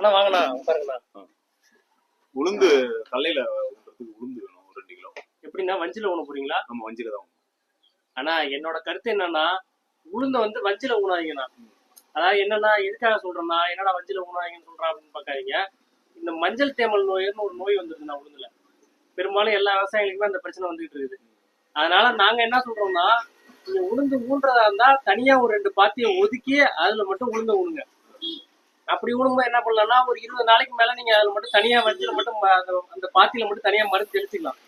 அண்ணா வாங்கண்ணா உட்காருங்கண்ணா. உளுந்து கல்லையில ஊன்றதுக்கு உளுந்து வேணும் ஒரு ரெண்டு கிலோ. எப்படின்னா வஞ்சில ஊன போறீங்களா? நம்ம வஞ்சில தான் ஆனா என்னோட கருத்து என்னன்னா உளுந்த வந்து வஞ்சில ஊனாதீங்கண்ணா. அதாவது என்னன்னா எதுக்காக சொல்றேன்னா என்னடா வஞ்சில ஊனாதீங்கன்னு சொல்றேன் அப்படின்னு பார்க்காதீங்க. இந்த மஞ்சள் தேமல் நோய்னு ஒரு நோய் வந்துருக்குண்ணா உளுந்துல. பெரும்பாலும் எல்லா விவசாயிகளுக்குமே அந்த பிரச்சனை வந்துகிட்டு இருக்குது. அதனால நாங்க என்ன சொல்றோம்னா நீங்க உளுந்து ஊன்றதா இருந்தா தனியா ஒரு ரெண்டு பாத்தியை ஒதுக்கி அதுல மட்டும் உளுந்து ஊனுங்க. அப்படி ஊனும்போது என்ன பண்ணலாம்னா ஒரு இருபது நாளைக்கு மேல நீங்க அதுல மட்டும் தனியா வஞ்சில மட்டும் அந்த- பாத்தியில மட்டும் தனியா மருந்து தெளிச்சுக்கலாம்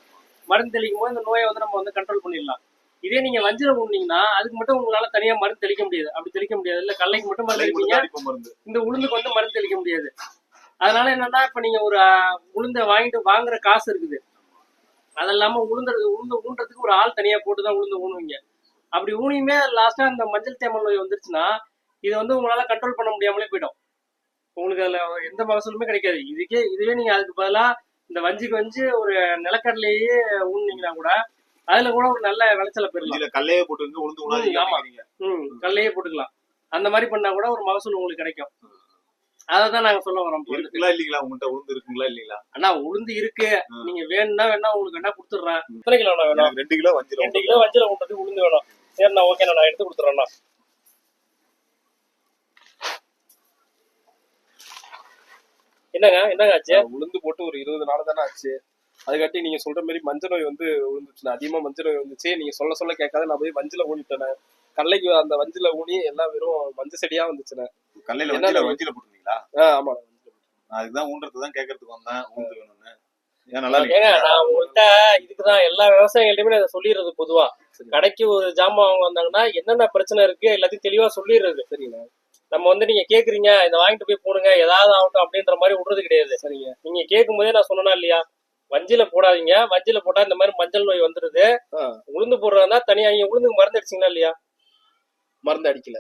மருந்து தெளிக்கும் போது இந்த நோயை வந்து நம்ம வந்து கண்ட்ரோல் பண்ணிடலாம். இதே நீங்க வஞ்சில ஊனீங்கன்னா அதுக்கு மட்டும் உங்களால தனியா மருந்து தெளிக்க முடியாது. அப்படி தெளிக்க முடியாது. இல்ல கடலைக்கு மட்டும் மருந்து தெளிப்பீங்க. இந்த உளுந்துக்கு வந்து மருந்து தெளிக்க முடியாது. அதனால என்னன்னா இப்ப நீங்க ஒரு உளுந்தை வாங்கிட்டு வாங்குற காசு இருக்குது. அது இல்லாம உளுந்துறது உளுந்து ஊன்றதுக்கு ஒரு ஆள் தனியா போட்டு தான் உளுந்து ஊனுவீங்க. அப்படி ஊனியுமே லாஸ்டா இந்த மஞ்சள் தேமல் நோய் வந்துருச்சுன்னா இதை வந்து உங்களால கண்ட்ரோல் பண்ண முடியாமலே போயிடும். உங்களுக்கு அதுல எந்த மகசூலுமே கிடைக்காது. இதுக்கே இதுவே நீங்க அதுக்கு பதிலா இந்த வஞ்சிக்கு வஞ்சு ஒரு நிலக்கடலையே ஊனிங்கன்னா கூட அதுல கூட ஒரு நல்ல விளைச்சலை பெறலாம். கல்லையே போட்டுங்க உளுந்து. அப்படிங்கிறீங்க. ம் கல்லையே போட்டுக்கலாம். அந்த மாதிரி பண்ணா கூட ஒரு மகசூல் உங்களுக்கு கிடைக்கும். அதை தான் நாங்க சொல்ல வரோம். இருக்குங்களா இல்லீங்களா? உங்கள்கிட்ட உளுந்து இருக்குங்களா இல்லீங்களா? அண்ணா உளுந்து இருக்கு. நீங்க வேணும்னா வேணா உங்களுக்கு வேணா கொடுத்துட்றேன் எத்தனை கிலோ வேணும்? ரெண்டு கிலோ வஞ்சில ரெண்டு கிலோ வஞ்சில கொண்டது உளுந்து வேணும். சரிண்ணா ஓகேண்ணா நான் எடுத்து கொடுத்துறேண்ணா என்னங்க என்னங்க ஆச்சு உளுந்து போட்டு ஒரு இருபது நாள் தானே ஆச்சு. அதுக்காட்டி நீங்க சொல்ற மாதிரி மஞ்சள் நோய் வந்து விழுந்துச்சுண்ணே அதிகமா மஞ்சள் நோய் வந்துச்சு. நீங்க சொல்ல சொல்ல கேட்காத நான் போய் வஞ்சில ஊனிட்டேனே. கடலைக்கு அந்த வஞ்சில ஊனி எல்லாம் வெறும் மஞ்சள் செடியா வந்துச்சுண்ணே கல்லையில நோய்? வஞ்சில போட்டுருந்தீங்களா ஆ ஆமா நான் அதுக்குதான் ஊன்றதுக்கு தான் கேட்கறதுக்கு வந்தேன். உளுந்து வேணும்னு. நான் உங்கள்கிட்ட இதுக்குதான் எல்லா விவசாயிகள்டையுமே நான் சொல்லிடுறது பொதுவா. கடைக்கு ஒரு ஜாமான் வாங்க வந்தாங்கன்னா என்னென்ன பிரச்சனை இருக்கு எல்லாத்தையும் தெளிவா சொல்லிடுறது. சரிண்ணே நம்ம வந்து நீங்க கேக்குறீங்க இதை வாங்கிட்டு போய் போடுங்க ஏதாவது ஆகட்டும் அப்படின்ற மாதிரி விடுறது கிடையாது. சரிங்க. நீங்க கேட்கும் போதே நான் சொன்னேனா இல்லையா? வஞ்சில போடாதீங்க வஞ்சில போட்டா இந்த மாதிரி மஞ்சள் நோய் வந்துருது. உளுந்து போடுறதா தனியா நீங்க உளுந்துக்கு மருந்து அடிச்சீங்களா இல்லையா? மருந்து அடிக்கல.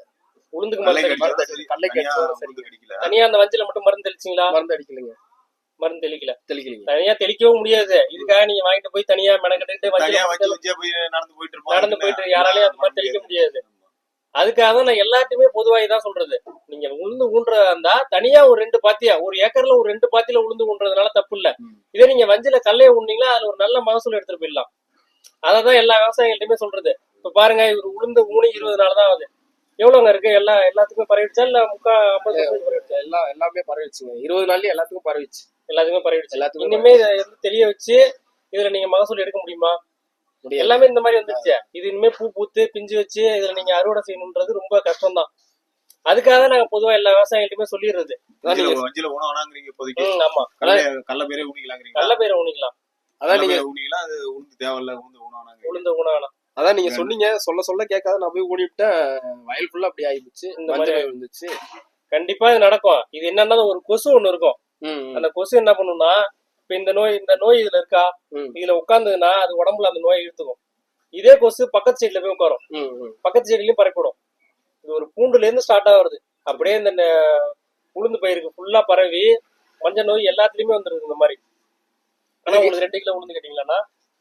உளுந்துக்கு கல்லை மருந்து அடிச்சீங்களா? கடலைக்கு தனியா அந்த வஞ்சில மட்டும் மருந்து தெளிச்சீங்களா? மருந்து அடிக்கலைங்க. மருந்து தெளிக்கல. தெளிக்கலைங்க. தனியா தெளிக்கவும் முடியாது. இதுக்காக நீங்க வாங்கிட்டு போய் தனியா மெனக்கெட்டு நடந்து போயிட்டு நடந்து போயிட்டு யாராலையும் அந்த மாதிரி தெளிக்க முடியாது. அதுக்காக தான் நான் எல்லாத்தையுமே பொதுவா இதான் சொல்றது. நீங்க உளுந்து ஊன்றதா இருந்தா தனியா ஒரு ரெண்டு பாத்தியா ஒரு ஏக்கர்ல ஒரு ரெண்டு பாத்தியில உளுந்து ஊன்றதுனால தப்பு இல்ல. இதே நீங்க வஞ்சில கல்லைய ஊன்னீங்களா அதுல ஒரு நல்ல மகசூல் எடுத்துட்டு போயிடலாம். அததான் எல்லா விவசாயிகள்ட்டையுமே சொல்றது. இப்ப பாருங்க இவர் உளுந்து ஊனி இருபது நாள் தான் ஆகுது. எவ்வளவுங்க இருக்கு? எல்லா எல்லாத்துக்குமே பரவிடுச்சா? இல்ல முக்கா ஐம்பது பரவிடுச்சா? எல்லாம் எல்லாமே பரவிடுச்சுங்க. இருபது நாள்லயே எல்லாத்துக்கும் பரவிடுச்சு. எல்லாத்துக்குமே பரவிடுச்சு. எல்லாத்துக்குமே இனிமே இதை வந்து தெரிய வச்சு இதுல நீங்க மகசூல் எடுக்க முடியுமா? எல்லாமே இந்த மாதிரி வந்துருச்சு. இது இனிமே பூ பூத்து பிஞ்சு வச்சு இதுல நீங்க அறுவடை செய்யணுன்றது ரொம்ப கஷ்டம் தான் அதுக்காக தான் நாங்க பொதுவா எல்லா விவசாயிகள்ட்டையுமே சொல்லிடுறது. வஞ்சில நீங்க வஞ்சில உணவு வேணாங்கிறீங்க இப்போதைக்கு. ஆமா. கல்ல கல்ல பேரே ஊனிக்கலாங்கிறீங்களா? நல்ல பேரை ஊனிக்கலாம். அதான் நீங்க ஊனிக்கலாம் அது உளுந்து தேவையில்ல உளுந்து உணவு உளுந்து ஊனாகலாம் அதான் நீங்க சொன்னீங்க சொல்ல சொல்ல கேட்காத நான் போய் ஊனிவிட்டேன் வயல் ஃபுல்லா அப்படி ஆயிடுச்சு இந்த மாதிரி நோய் வந்துச்சு கண்டிப்பா இது நடக்கும். இது என்னன்னா ஒரு கொசு ஒண்ணு இருக்கும். அந்த கொசு என்ன பண்ணும்னா இப்ப இந்த நோய் இந்த நோய் இதுல இருக்கா. இதுல உட்கார்ந்ததுன்னா அது உடம்புல அந்த நோயை இழுத்துக்கும். இதே கொசு பக்கத்து சைடுல போய் உட்காரும். பக்கத்து சைடுலயும் பரப்பிடும் இது ஒரு பூண்டுல இருந்து ஸ்டார்ட் ஆகுறது அப்படியே இந்த உளுந்து பயிருக்கு ஃபுல்லா பரவி மஞ்சள் நோய் எல்லாத்துலயுமே வந்துருது இந்த மாதிரி. ஆனா உங்களுக்கு ரெண்டு கிலோ உளுந்து கேட்டீங்களா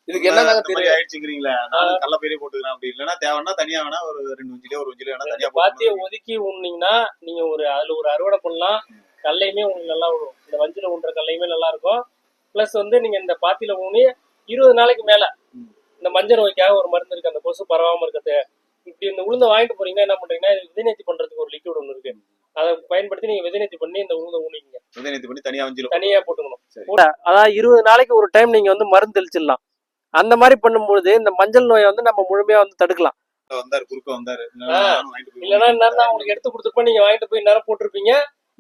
இதுக்கு மாதிரி தெரியும் ஆயிடுச்சுங்கிறீங்களா. நான் கல்ல பேரே போட்டுக்கிறேன் அப்படி இல்லைன்னா தேவைன்னா தனியா வேணா ஒரு ரெண்டு வஞ்சிலே ஒரு வஞ்சிலே வேணா தனியா பாத்திய ஒதுக்கி உண்ணீங்கன்னா நீங்க ஒரு அதுல ஒரு அறுவடை பண்ணலாம். கல்லையுமே உங்களுக்கு நல்லா வரும் இந்த வஞ்சில ஊன்ற கல்லையுமே நல்லா இருக்கும். பிளஸ் வந்து நீங்க இந்த பாத்தியில ஊனி இருபது நாளைக்கு மேல. இந்த மஞ்சள் நோய்க்காக ஒரு மருந்து இருக்கு. அந்த கொசு பரவாம இருக்கிறது. இப்படி இந்த உளுந்த வாங்கிட்டு போறீங்கன்னா என்ன பண்றீங்கன்னா விதைநேர்த்தி பண்றதுக்கு ஒரு லிக்விட் ஒன்று இருக்கு. அதை பயன்படுத்தி நீங்க விதைநேர்த்தி பண்ணி இந்த உளுந்த ஊனிக்கிங்க விதைநேர்த்தி பண்ணி தனியா வஞ்சில தனியா போட்டுக்கணும். அதாவது இருபது நாளைக்கு ஒரு டைம் நீங்க வந்து மருந்து தெளிச்சிடலாம். அந்த மாதிரி பண்ணும்போது இந்த மஞ்சள் நோயை வந்து நம்ம முழுமையா வந்து தடுக்கலாம். வந்தாரு குறுக்க வந்தாரு. இல்லைன்னா உங்களுக்கு எடுத்து கொடுத்துருப்போம். நீங்க வாங்கிட்டு போய் நேரம் போட்டிருப்பீங்க.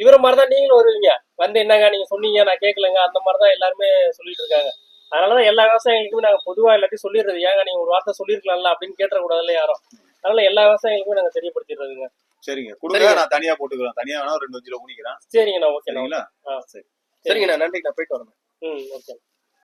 இவர மாதிரி தான் நீங்களும் வருவீங்க. வந்து என்னங்க நீங்க சொன்னீங்க நான் கேட்கலங்க அந்த மாதிரி தான் எல்லாருமே சொல்லிட்டு இருக்காங்க. அதனாலதான் எல்லா விவசாயிகளுக்குமே நாங்க பொதுவா எல்லாத்தையும் சொல்லிடுறது. ஏங்க நீங்க ஒரு வார்த்தை சொல்லிருக்கலாம்ல அப்படின்னு கேட்டக்கூடாதுல்ல யாரும். அதனால எல்லா விவசாயிகளுக்குமே நாங்க தெரியப்படுத்திடுறதுங்க. சரிங்க. கொடுங்க. நான் தனியா போட்டுக்கிறேன். தனியா வேணா ஒரு ரெண்டு வஞ்சில ஊனிக்கிறேன். சரிங்கண்ணா ஓகேண்ணா சரிங்களா? ஆ சரிங்க. நான் நன்றி நான் போயிட்டு வரேன். ம் ஓகே.